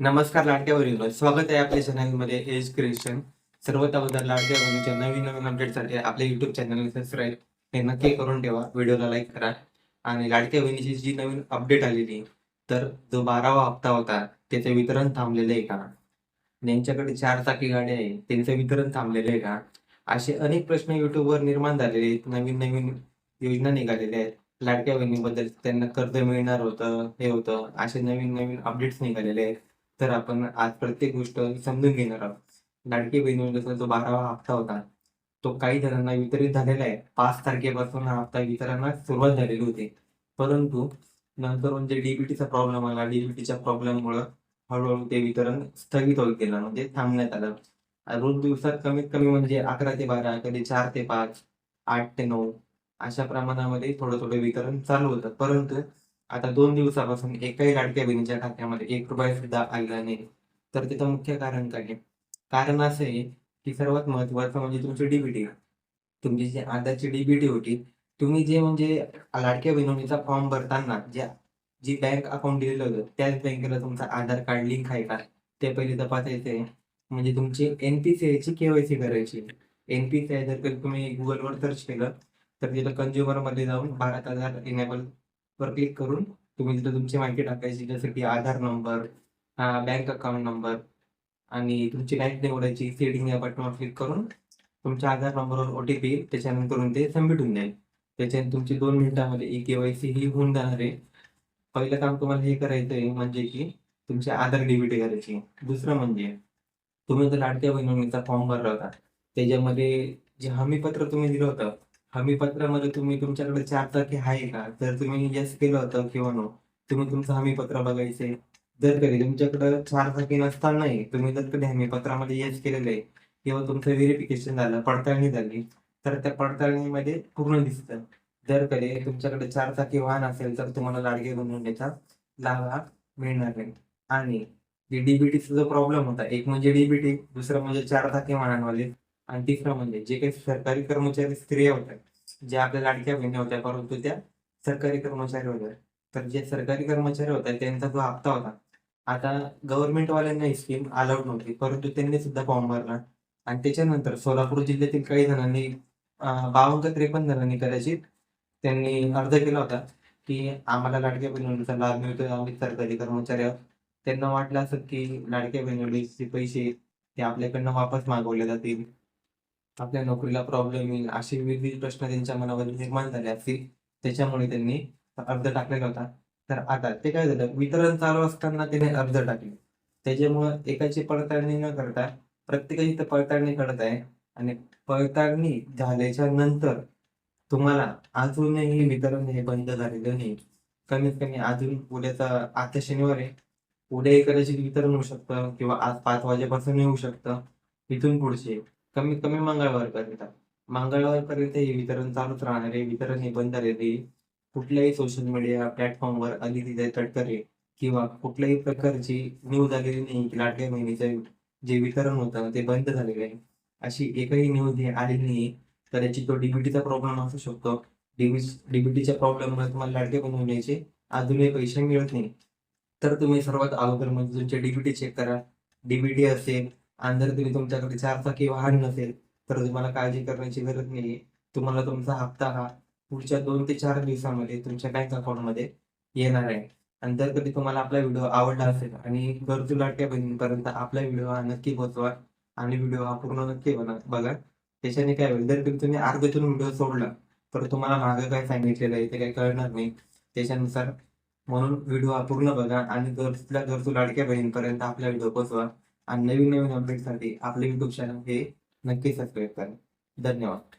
नमस्कार लाडक्या बहिणींनो स्वागत आहे आपल्या चॅनलमध्ये एज क्रिएशन सर्वात अगोदर लाडक्या बहिणीच्या नवीन नवीन अपडेटसाठी आपल्या युट्यूब चॅनल सबस्क्राईब हे नक्की करून ठेवा. व्हिडिओला लाईक करा. आणि लाडक्या बहिणीची जी नवीन अपडेट आलेली तर जो बारावा हप्ता होता त्याचं वितरण थांबलेलं आहे का? ज्यांच्याकडे चार चाकी गाडी आहे त्यांचं वितरण थांबलेलं आहे का? असे अनेक प्रश्न युट्यूबवर निर्माण झालेले आहेत. नवीन नवीन योजना निघालेल्या आहेत. लाडक्या बहिणीबद्दल त्यांना कर्ज मिळणार होतं हे होतं. असे नवीन नवीन अपडेट्स निघालेले आहेत. तर आपण आज प्रत्येक गोष्ट समजून घेणार आहोत. लाडकी बहिणीचा जो बारावा हप्ता होता तो काही जणांना वितरित झालेला आहे. पाच तारखेपासून हा हप्ता वितरणास सुरुवात झालेली होती. परंतु नंतर म्हणजे डीबीटीचा प्रॉब्लेम आला. डीबीटीच्या प्रॉब्लेममुळे हळूहळू ते वितरण स्थगित होत गेलं म्हणजे थांबण्यात आलं. रोज दिवसात कमीत कमी म्हणजे अकरा ते बारा कधी चार ते पाच आठ ते नऊ अशा प्रमाणामध्ये थोडं थोडं वितरण चालू होतं. परंतु आता दोन दिवसापासून एकाही लाडक्या बहिणीच्या खात्यामध्ये एक रुपया सुद्धा आलेला नाही. तर तिथं मुख्य कारण काय आहे? कारण असं आहे की सर्वात महत्वाचं म्हणजे तुमची डीबीटी तुमची जी आधारची डीबीटी होती तुम्ही जे म्हणजे लाडक्या बहिणीचा फॉर्म भरताना ज्या जी बँक अकाउंट दिलेलं होतं त्याच बँकेला तुमचा आधार कार्ड लिंक आहे का? ते पहिले तपासायचे म्हणजे तुमची एनपीसीआय ची केवायसी करायची एनपीसीआय जर तुम्ही गुगलवर सर्च केलं तर तिथं कंझ्युमरमध्ये जाऊन भारत आधार इनेबल वर क्लिक करून तुम्ही तिथे तुमची माहिती टाकायची जसं की Aadhaar number bank account number आणि तुमची बँक निवडायची सेटिंग या बटनवर क्लिक करून तुमच्या आधार नंबरवर ओ टी पी त्याच्यानंतर ते सबमिट होऊन जाईल. त्याच्याने तुमची दोन मिनिटांमध्ये ई के वाय सी ही होऊन जाणार आहे. पहिलं काम तुम्हाला हे करायचं आहे म्हणजे की तुमचे आधार डीबीटी करायची. दुसरं म्हणजे तुम्ही जर लाडक्या बहिणीचा फॉर्म भरला होता त्याच्यामध्ये जे हमीपत्र तुम्ही दिलं होतं हमीपत्रामध्ये तुम्ही तुमच्याकडे चार चाकी आहे का? जर तुम्ही यस केलं होतं किंवा नो तुम्ही तुमचं हमीपत्र बघायचे. जर कधी तुमच्याकडे चार चाकी नसतानाही तुम्ही जर कधी हमीपत्रामध्ये यश केलेलं आहे किंवा तुमचं व्हेरिफिकेशन झालं पडताळणी झाली तर त्या पडताळणीमध्ये पूर्ण दिसतं. जर कधी तुमच्याकडे चार चाकी वाहन असेल तर तुम्हाला लाडके बनवण्याचा लाभ हा मिळणार नाही. आणि डीबीटीचा जो प्रॉब्लेम होता एक म्हणजे डीबीटी दुसरं म्हणजे चार चाकी वाहनांवाले आणि तिसरं म्हणजे जे काही सरकारी कर्मचारी स्त्रिया होत्या ज्या आपल्या लाडक्या बहिणी होत्या परंतु त्या सरकारी कर्मचारी होत्या. तर जे सरकारी कर्मचारी होत्या त्यांचा जो हप्ता होता आता गव्हर्नमेंटवाल्यांना ही स्कीम अलाउड नव्हती परंतु त्यांनी सुद्धा फॉर्म भरला. आणि त्याच्यानंतर सोलापूर जिल्ह्यातील काही जणांनी बावन्न का त्रेपन्न जणांनी कदाचित त्यांनी अर्ज केला होता की आम्हाला लाडक्या बहिणीचा लाभ मिळतोय आम्ही सरकारी कर्मचारी आहोत. त्यांना वाटलं असं की लाडक्या बहिणीचे पैसे ते आपल्याकडनं वापस मागवले जातील. आपल्या नोकरीला प्रॉब्लेम येईल असे विविध प्रश्न त्यांच्या मनामध्ये निर्माण झाले असतील. त्याच्यामुळे त्यांनी अर्ज टाकलेला होता तर आता ते काय झालं? वितरण चालू असताना त्याने अर्ज टाकले. त्याच्यामुळं एकाची पडताळणी न करता प्रत्येकाची तर पडताळणी करत आहे. आणि पडताळणी झाल्याच्यानंतर तुम्हाला अजूनही वितरण हे बंद झालेलं नाही. कमीत कमी अजून उद्याचा आता शनिवार आहे. उद्या कदाचित वितरण होऊ शकतं किंवा आज पाच वाजेपासून येऊ शकतं. इथून पुढचे कमीत कमी मंगळवारपर्यंत मंगळवारपर्यंत हे वितरण चालूच राहणार आहे. वितरण हे बंद राहिले कुठल्याही सोशल मीडिया प्लॅटफॉर्मवर आदिती तटकरे किंवा कुठल्याही प्रकारची न्यूज आलेली नाही की लाटल्या महिन्याचं जे वितरण होतं ते बंद झालेलं आहे. अशी एकही न्यूज हे आलेली नाही कदाचित तो डीबीटीचा प्रॉब्लेम असू शकतो. डीबीटीच्या प्रॉब्लेममुळे तुम्हाला लाडके बनवण्याचे अजूनही पैसे मिळत नाही. तर तुम्ही सर्वात अगोदर म्हणजे तुमचे डीबीटी चेक करा. डीबीटी असेल आणि जर तुम्ही तुमच्याकडे चार चाकी वाहन नसेल तर तुम्हाला काळजी करण्याची गरज नाही तुम्हाला तुमचा हप्ता हा पुढच्या दोन ते चार दिवसामध्ये तुमच्या बँक अकाउंटमध्ये येणार आहे. आणि जर कधी तुम्हाला आपला व्हिडिओ आवडला असेल आणि गरजू लाटक्या बहिणींपर्यंत आपला व्हिडिओ हा नक्की पोहोचवा आणि व्हिडिओ हा पूर्ण नक्की बना बघा. त्याच्याने काय होईल? जर कधी तुम्ही अर्ध्यातून व्हिडिओ सोडला तर तुम्हाला मागं काय सांगितलेलं आहे ते काही कळणार नाही. त्याच्यानुसार म्हणून व्हिडिओ हा पूर्ण बघा आणि गरजूला गरजू लाडक्या बहिणींपर्यंत आपला व्हिडिओ पोहोचवा. आणि नवीन नवीन अपडेटसाठी आपले युट्यूब चॅनल हे नक्की सबस्क्राईब करा. धन्यवाद.